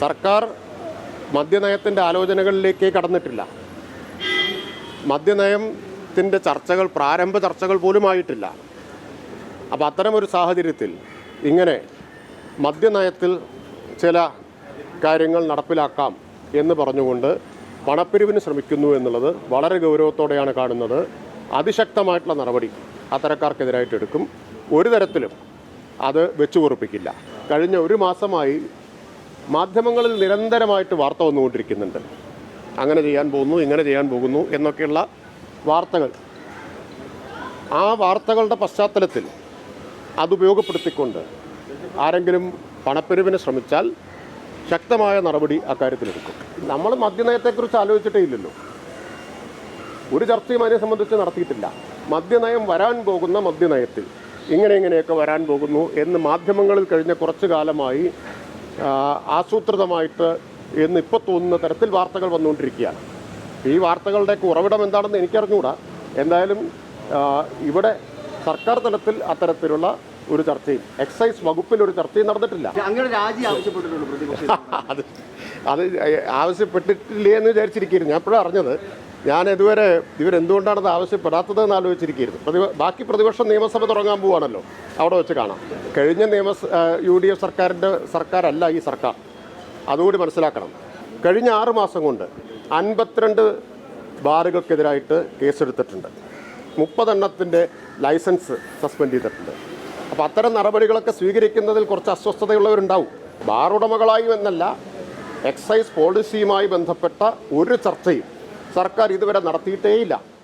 സർക്കാർ മദ്യനയത്തിന്റെ ആലോചനകളിലേക്ക് കടന്നിട്ടില്ല. മദ്യനയത്തിന്റെ ചർച്ചകൾ പ്രാരംഭ ചർച്ചകൾ പോലും ആയിട്ടില്ല അപ്പോൾ അത്തരമൊരു സാഹചര്യത്തിൽ ഇങ്ങനെ മദ്യനയത്തിൽ ചില കാര്യങ്ങൾ നടപ്പിലാക്കാം എന്ന് പറഞ്ഞുകൊണ്ട് പണപ്പിരിവിന് ശ്രമിക്കുന്നു എന്നുള്ളത് വളരെ ഗൗരവത്തോടെയാണ് കാണുന്നത്. അതിശക്തമായിട്ടുള്ള നടപടി അത്തരക്കാർക്കെതിരായിട്ട് എടുക്കും. ഒരു തരത്തിലും അത് വെച്ചു പൊറുപ്പിക്കില്ല കഴിഞ്ഞ ഒരു മാസമായി മാധ്യമങ്ങളിൽ നിരന്തരമായിട്ട് വാർത്ത വന്നുകൊണ്ടിരിക്കുന്നുണ്ട്. അങ്ങനെ ചെയ്യാൻ പോകുന്നു ഇങ്ങനെ ചെയ്യാൻ പോകുന്നു എന്നൊക്കെയുള്ള വാർത്തകൾ. ആ വാർത്തകളുടെ പശ്ചാത്തലത്തിൽ അതുപയോഗപ്പെടുത്തിക്കൊണ്ട് ആരെങ്കിലും പണപ്പെരുവിന് ശ്രമിച്ചാൽ ശക്തമായ നടപടി അക്കാര്യത്തിലെടുക്കും നമ്മൾ മദ്യനയത്തെക്കുറിച്ച് ആലോചിച്ചിട്ടേ ഇല്ലല്ലോ. ഒരു ചർച്ചയും അതിനെ സംബന്ധിച്ച് നടത്തിയിട്ടില്ല. മദ്യനയം വരാൻ പോകുന്ന മദ്യനയത്തിൽ ഇങ്ങനെ ഇങ്ങനെയൊക്കെ വരാൻ പോകുന്നു എന്ന് മാധ്യമങ്ങളിൽ കഴിഞ്ഞ കുറച്ചു കാലമായി ആസൂത്രിതമായിട്ട് എന്ന് ഇപ്പോൾ തോന്നുന്ന തരത്തിൽ വാർത്തകൾ വന്നുകൊണ്ടിരിക്കുകയാണ്. ഈ വാർത്തകളുടെയൊക്കെ ഉറവിടം എന്താണെന്ന് എനിക്കറിഞ്ഞുകൂടാ എന്തായാലും ഇവിടെ സർക്കാർ തലത്തിൽ അത്തരത്തിലുള്ള ഒരു ചർച്ചയും എക്സൈസ് വകുപ്പിൽ ഒരു ചർച്ചയും നടന്നിട്ടില്ല. അത് അത് ആവശ്യപ്പെട്ടിട്ടില്ലേ എന്ന് വിചാരിച്ചിരിക്കുന്നു ഞാൻ എപ്പോഴും അറിഞ്ഞത് ഞാൻ ഇതുവരെ ഇവരെന്തുകൊണ്ടാണ് അത് ആവശ്യപ്പെടാത്തതെന്ന് ആലോചിച്ചിരിക്കുന്നു പ്രതി ബാക്കി പ്രതിപക്ഷം നിയമസഭ തുടങ്ങാൻ പോവാണല്ലോ. അവിടെ വെച്ച് കാണാം. കഴിഞ്ഞ നിയമ യു ഡി എഫ് സർക്കാരിന്റെ സർക്കാരല്ല ഈ സർക്കാർ. അതുകൂടി മനസ്സിലാക്കണം. കഴിഞ്ഞ ആറ് മാസം കൊണ്ട് അൻപത്തിരണ്ട് ബാറുകൾക്കെതിരായിട്ട് കേസെടുത്തിട്ടുണ്ട്. മുപ്പതെണ്ണത്തിന്റെ ലൈസൻസ് സസ്പെൻഡ് ചെയ്തിട്ടുണ്ട്. അപ്പോൾ അത്തരം നടപടികളൊക്കെ സ്വീകരിക്കുന്നതിൽ കുറച്ച് അസ്വസ്ഥതയുള്ളവരുണ്ടാവും. ബാറുടമകളായും എന്നല്ല എക്സൈസ് പോളിസിയുമായി ബന്ധപ്പെട്ട ഒരു ചർച്ചയും സർക്കാർ ഇതുവരെ നടത്തിയിട്ടേയില്ല.